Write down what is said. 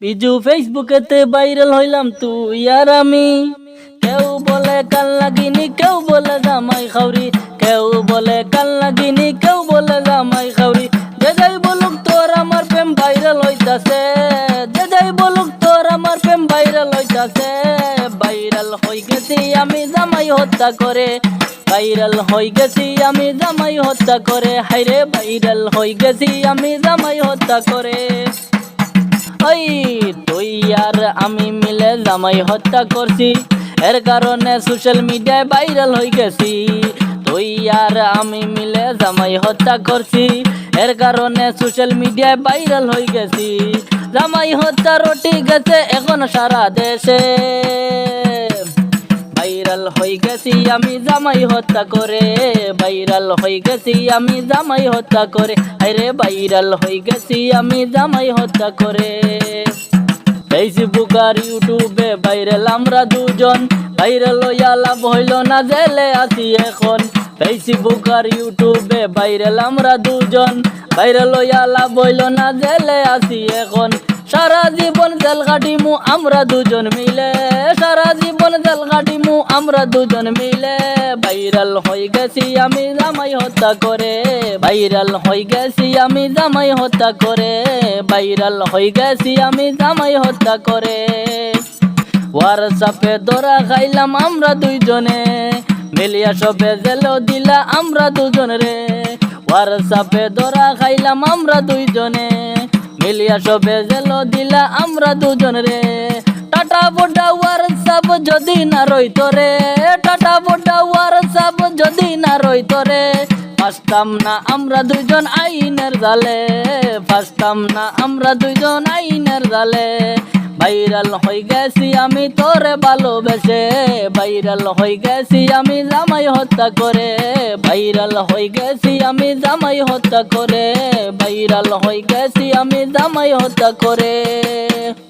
Biju ফেসবুকেতে viral হইলাম তুই আর আমি। কেউ বলে কাল লাগিনি কেউ বলে জামাই খাউরি। কেউ বলে কাল লাগিনি কেউ বলে জামাই খাউরি। যে যাই বলুক তোর আমার প্রেম ভাইরাল হইতাছে। যে যাই বলুক তোর আমার প্রেম ভাইরাল হইতাছে। ভাইরাল হই গেছি আমি জামাই হত্যা করে। ভাইরাল হই গেছি আমি জামাই হত্যা করে। হাইরে ভাইরাল হই গেছি আমি জামাই হত্যা করে। ওই তুই আর আমি মিলে জামাই হত্যা করছি। এর কারণে সোশ্যাল মিডিয়ায় ভাইরাল হয়ে গেছি। তুই আর আমি মিলে জামাই হত্যা করছি। এর কারণে সোশ্যাল মিডিয়ায় ভাইরাল হয়ে গেছি। জামাই হত্যা রটি গেছে এখন সারা দেশে। ভাইরাল হয়ে গেছি আমি জামাই হত্যা করে, ভাইরাল হয়ে গেছি আমি জামাই হত্যা করে। আরে ভাইরাল হয়ে গেছি আমি জামাই হত্যা করে। ফেসবুক আর ইউটিউবে ভাইরাল আমরা দুজন। ভাইরাল হইয়া লাভ হইল না জেলে আছি এখন। ফেসবুক আর ইউটিউবে ভাইরাল আমরা দুজন। ভাইরাল হইয়া লাভ হইল না জেলে আছি এখন। সারা জীবন জেল কাটিমু আমরা দুজন মিলে। জীবন জেল কাটিমু আমরা দুজন মিলে। ভাইরাল হয়ে গেছি আমি, জামাই হত্যা করে। ভাইরাল হয়ে গেছি আমি, জামাই হত্যা করে। ভাইরাল হয়ে গেছি আমি, জামাই হত্যা করে। হোয়াটসঅ্যাপে ধরা খাইলাম আমরা দুইজনে। মিলিয়া সবে জেল দিলা আমরা দুজন রে। হোয়াটসঅ্যাপে ধরা খাইলাম আমরা দুইজনে। মিলিয়া সবে জেল দিলা আমরা দুজন রে। টাটা হোয়াটসঅ্যাপ যদি না রইত রে টাটা বোটা হোয়াটসঅ্যাপ যদি না রইত রে ফাস্টাম না আমরা দুইজন আইনের জালে ফাস্টাম না আমরা দুইজন আইনের জালে। ভাইরাল হয়ে গেছি আমি তোরে ভালোবেসে, ভাইরাল হয়ে গেছি আমি জামাই হত্যা করে। ভাইরাল হয়ে গেছি আমি জামাই হত্যা করে, ভাইরাল হয়ে গেছি আমি জামাই হত্যা করে।